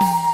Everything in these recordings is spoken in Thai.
Bye.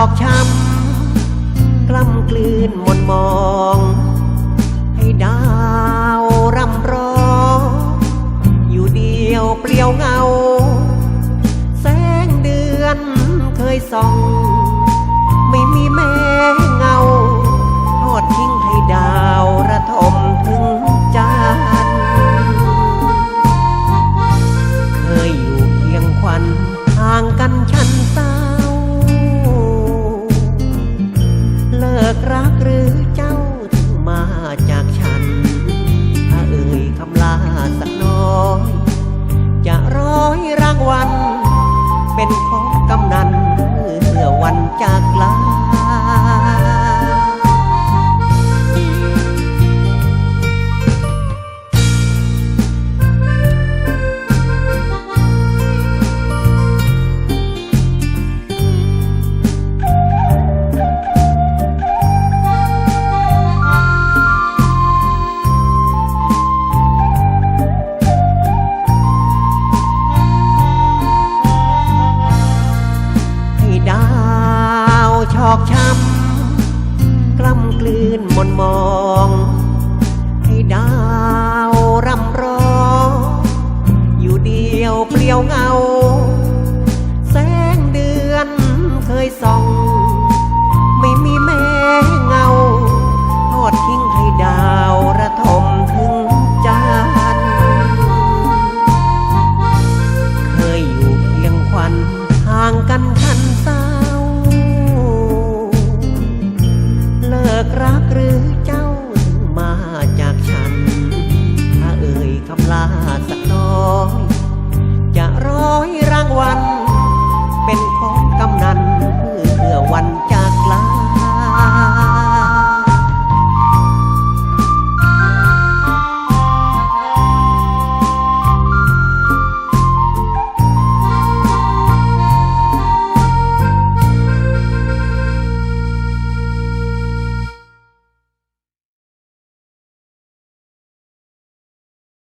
อกช้ำกล้ำกลืนมนมอง ให้ดาวรำร้องอยู่เดียวเปลี่ยวเงา แสงเดือนเคยส่อง เลิกรักหรือเจ้าถึงมาจากฉัน ถ้าเอ่ยคำลาสักน้อย จะร้อยรางวัลเป็นของกำนันเมื่อวันจากลา ดาวชอกช้ำกล้ำกลืนมนมอง ให้ดาวรำร้องอยู่เดียวเปลี่ยวเงา แสงเดือนเคยส่อง ไม่มีแม้เงา ทอดทิ้งให้ดาว